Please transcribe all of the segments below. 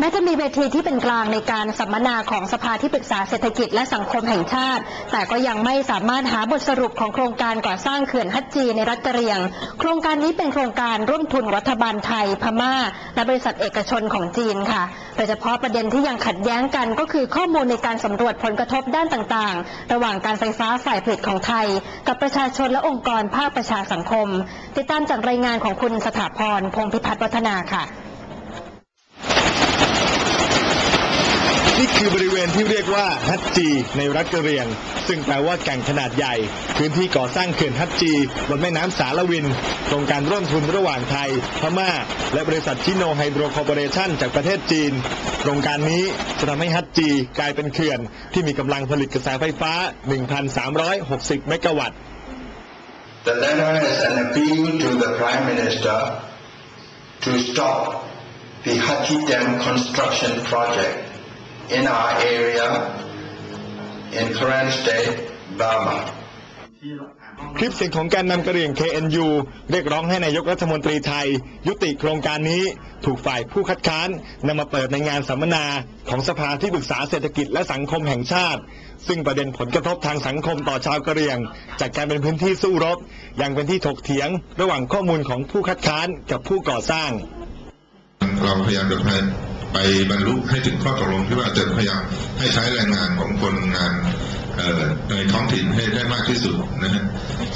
แม้จะมีเวทีที่เป็นกลางในการสัมมนาของสภาที่ปรึกษาเศรษฐกิจและสังคมแห่งชาติ แต่ก็ยังไม่สามารถหาบทสรุปของโครงการก่อสร้างเขื่อนฮัจจีในรัฐกะเรียง โครงการนี้เป็นโครงการร่วมทุนรัฐบาลไทย พม่า และบริษัทเอกชนของจีนค่ะ โดยเฉพาะประเด็นที่ยังขัดแย้งกันก็คือข้อมูลในการสำรวจผลกระทบด้านต่างๆ ระหว่างการไฟฟ้าฝ่ายผลิตของไทย กับประชาชนและองค์กรภาคประชาสังคม ติดตามจากรายงานของคุณสถาพรพงพิพัฒน์วัฒนาค่ะ นี่คือบริเวณที่เรียกว่าฮัตจีในรัฐกะเหรี่ยง ซึ่งแปลว่าแก่งขนาดใหญ่ พื้นที่ก่อสร้างเขื่อนฮัตจีบนแม่น้ำสารวินโครงการร่วมทุนระหว่างไทย พม่า และบริษัทชิโนไฮโดรคอร์ปอเรชั่นจากประเทศจีน โครงการนี้จะทำให้ฮัตจีกลายเป็นเขื่อน ที่มีกำลังผลิตกระแสไฟฟ้า 1,360 เมกะวัตต์ The letter is an appeal to the Prime Minister to stop the Hathi Dam construction project in our area in Karen State, Burma. คลิปเสียงของการนำกระเหรี่ยง KNU เรียกร้องให้นายกรัฐมนตรีไทย ยุติโครงการนี้ถูกฝ่ายผู้คัดค้านนำมาเปิดในงานสัมมนาของสภาที่ปรึกษาเศรษฐกิจและสังคมแห่งชาติ ซึ่งประเด็นผลกระทบทางสังคมต่อชาวกะเหรี่ยง จากการเป็นพื้นที่สู้รบยังเป็นที่ถกเถียง ระหว่างข้อมูลของผู้คัดค้านกับผู้ก่อสร้างเราพยายามจะ ไปบรรลุให้ถึงข้อตกลงที่ว่าจะพยายามให้ใช้แรงงานของคนงานในท้องถิ่นให้ได้มากที่สุดนะฮะ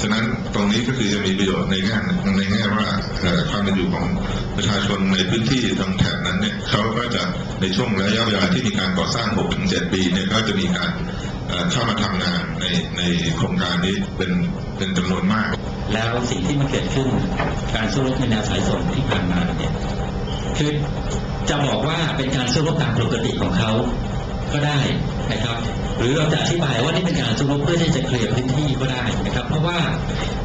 ฉะนั้นตรงนี้ก็คือจะมีประโยชน์ในแง่ในแง่ว่าความเป็นอยู่ของประชาชนในพื้นที่ทางแถบนั้นเนี่ยเขาก็จะในช่วงระยะเวลาที่มีการก่อสร้าง 6-7 ปีเนี่ยก็จะมีการเข้ามาทำงานในในโครงการนี้เป็นเป็นจำนวนมาก แล้วสิ่งที่มันเกิดขึ้นการสู้รบในแนวสายส่งที่ผ่านมาเนี่ยคือ จะบอกว่าเป็นการสู้รบตามปกติของเขาก็ได้นะครับ หรือเราจะอธิบายว่านี่เป็นการสู้รบเพื่อที่จะเคลียร์พื้นที่ก็ได้นะครับ เพราะว่า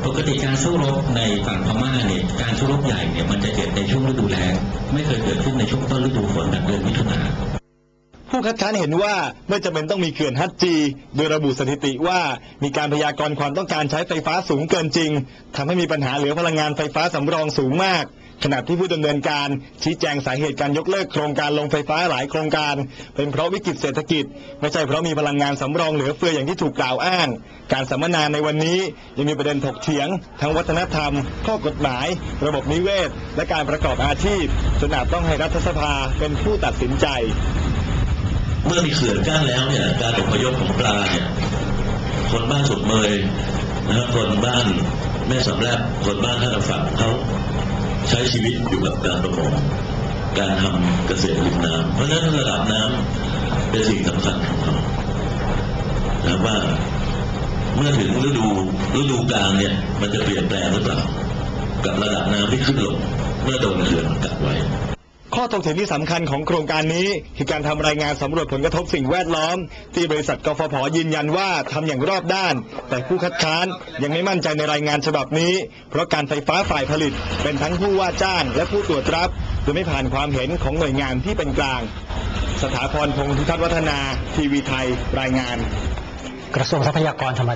ปกติการสู้รบในฝั่งพม่าเนี่ยการสู้รบใหญ่เนี่ยมันจะเกิดในช่วงฤดูแล้งไม่เคยเกิดขึ้นในช่วงต้นฤดูฝนแบบเดือนมิถุนาผู้คัดค้านเห็นว่าไม่จำเป็นต้องมีเขื่อนฮัตจี โดยระบุสถิติว่ามีการพยากรณ์ความต้องการใช้ไฟฟ้าสูงเกินจริงทำให้มีปัญหาเหลือพลังงานไฟฟ้าสำรองสูงมาก ขณะที่ผู้ดำเนินการชี้แจงสาเหตุการยกเลิกโครงการลงไฟฟ้าหลายโครงการ เป็นเพราะวิกฤตเศรษฐกิจ ไม่ใช่เพราะมีพลังงานสำรองเหลือเฟืออย่างที่ถูกกล่าวอ้าง การสัมมนาในวันนี้ยังมีประเด็นถกเถียง ทั้งวัฒนธรรม ข้อกฎหมาย ระบบนิเวศ และการประกอบอาชีพจนอาจต้องให้รัฐสภาเป็นผู้ตัดสินใจ เมื่อมีเขื่อนกั้นแล้วเนี่ยการอพยพของปลาเนี่ยคนบ้านสุดเมยนะครับคนบ้านแม่สำแลบคนบ้านท่าฝั่งเขา ใช้ชีวิตอยู่กับการประมงการทำเกษตรริมน้ำเพราะฉะนั้นระดับน้ำเป็นสิ่งสำคัญของเขานะว่าเมื่อถึงฤดูฤดูกาลเนี่ยมันจะเปลี่ยนแปลงหรือเปล่า กับระดับน้ำที่ขึ้นลงเมื่อโดนเขื่อนกักไว้ ข้อถกเถียงที่สำคัญของโครงการนี้คือการทำรายงานสำรวจผลกระทบสิ่งแวดล้อม ที่บริษัทกฟผยืนยันว่าทำอย่างรอบด้าน แต่ผู้คัดค้านยังไม่มั่นใจในรายงานฉบับนี้ เพราะการไฟฟ้าฝ่ายผลิต เป็นทั้งผู้ว่าจ้าง และผู้ตรวจรับโดยไม่ผ่านความเห็นของหน่วยงานที่เป็นกลาง สถาพรพงศ์พิทักษ์วัฒนา ทีวีไทย รายงาน กระทรวงทรัพยากรธรรม